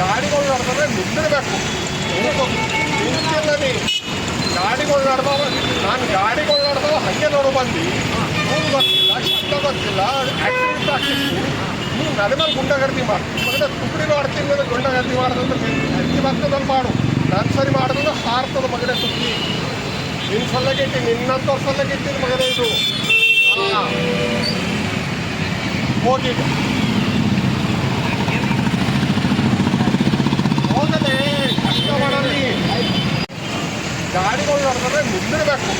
ಗಾಡಿಗಳು ನಡೆದ್ರೆ ನಿಂತಿರಬೇಕು. ನಿಂತಿಲ್ಲದೆ ಗಾಡಿಗಳು ನಡೆದವ ನಾನು ಗಾಡಿಗಳು ನಡೆದವ ಹಾಗೆ ನೋಡು ಬಂದು. ರೂಲ್ ಗೊತ್ತಿಲ್ಲ ಶಬ್ದ ಗೊತ್ತಿಲ್ಲ ಆಕ್ಸಿಡೆಂಟ್ ಆಗ್ತಿತ್ತು. ನೀವು ನನ್ನ ಮೇಲೆ ಗುಂಡಗರ್ದಿ ಮಾಡಿ. ಮತ್ತೆ ತುಕಡಿ ಮಾಡ್ತೀನಿ ಮೇಲೆ ಗುಂಡಗರ್ದಿ ಮಾಡೋದಂದ್ರೆ ಅಜ್ಜಿ ಬರ್ತದಲ್ಲಿ ಮಾಡು. ನಾನು ಸರಿ ಮಾಡಿದ್ರೆ ಹಾರ್ತದ ಮಗನೇ ತುಕಡಿ ನಿನ್ನ ಸಲ್ಲಗಿಟ್ಟಿ ನಿನ್ನಂತವ್ರ ಸಲ್ಲಗಿಟ್ಟಿನ ಮಗನೇ ಇದು. ಹಾಂ ಗಾಡಿಗಳು ನಡೆದ್ರೆ ನಿಂದಿರಬೇಕು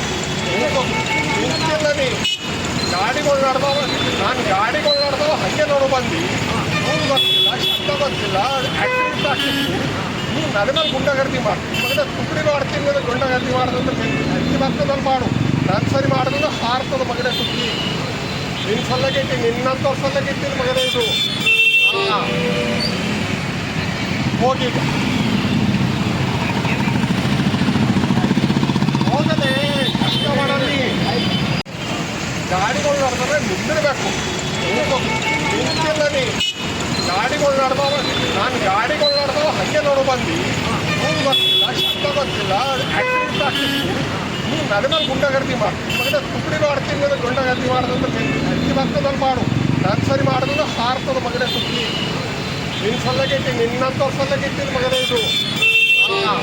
ನೀ ಗಾಡಿಗಳು ನಡೆದವ ನಾನು ಗಾಡಿಗಳು ನಡೆದವ ಹಾಗೆ ನೋಡು ಬಂದು. ರೂಲ್ ಗೊತ್ತಿಲ್ಲ ಶಬ್ದ ಗೊತ್ತಿಲ್ಲ ಆಕ್ಸಿಡೆಂಟ್ ಆಗ್ತಿತ್ತು. ನೀನು ನನ್ನ ಮೇಲೆ ಗುಂಡಗರ್ದಿ ಮಾಡಿ. ಮತ್ತೆ ತುಕಡಿ ಮಾಡ್ತೀನಿ ಮೇಲೆ ಗುಂಡಗರ್ದಿ ಮಾಡೋದಂದ್ರೆ ಅಜ್ಜಿ ಬರ್ತದಲ್ಲಿ ಮಾಡು. ನಾನು ಸರಿ ಮಾಡಿದ್ರೆ ಹಾರ್ತದ ಮಗನೇ ತುಕ್ಕಿ ನಿನ್ನ ಸಲ್ಲಗಿಟ್ಟು ನಿನ್ನಂತ ಸಲ್ಲಗಿಟ್ಟಿನ ಮಗನೇ ಇದು. ಹೋಗಿ ಗಾಡಿಗಳು ನಡೆದ್ರೆ ನಿಂದಿರಬೇಕು. ನೀ ಗಾಡಿಗಳು ನಡೆದವ ನಾನು ಗಾಡಿಗಳು ನಡೆದವ ಹಾಗೆ ನೋಡು ಬಂದು. ರೂಲ್ ಗೊತ್ತಿಲ್ಲ ಶಬ್ದ ಗೊತ್ತಿಲ್ಲ ಆಕ್ಸಿಡೆಂಟ್ ಆಗ್ತಿತ್ತು. ನನ್ನ ಮೇಲೆ ಗುಂಡಗರ್ದಿ ಮಾಡಿ. ಮತ್ತೆ ತುಕಡಿ ಮಾಡ್ತೀನಿ ಗುಂಡ ಗುಂಡಗರ್ದಿ ಮಾಡೋದಂತ ಅಜ್ಜಿ ಬರ್ತದಲ್ಲಿ ಮಾಡು. ನಾನು ಸರಿ ಮಾಡಿದ್ರೆ ಹಾರ್ತದ ಮಗನೇ ತುಕಡಿ. ನಿನ್ನ ಸಲ್ಲಗಿಟ್ಟಿ ನಿನ್ನಂತವ್ರ ಇಟ್ಟಿದ್ದು ಮಗನೇ ಇದು. ಹಾಂ.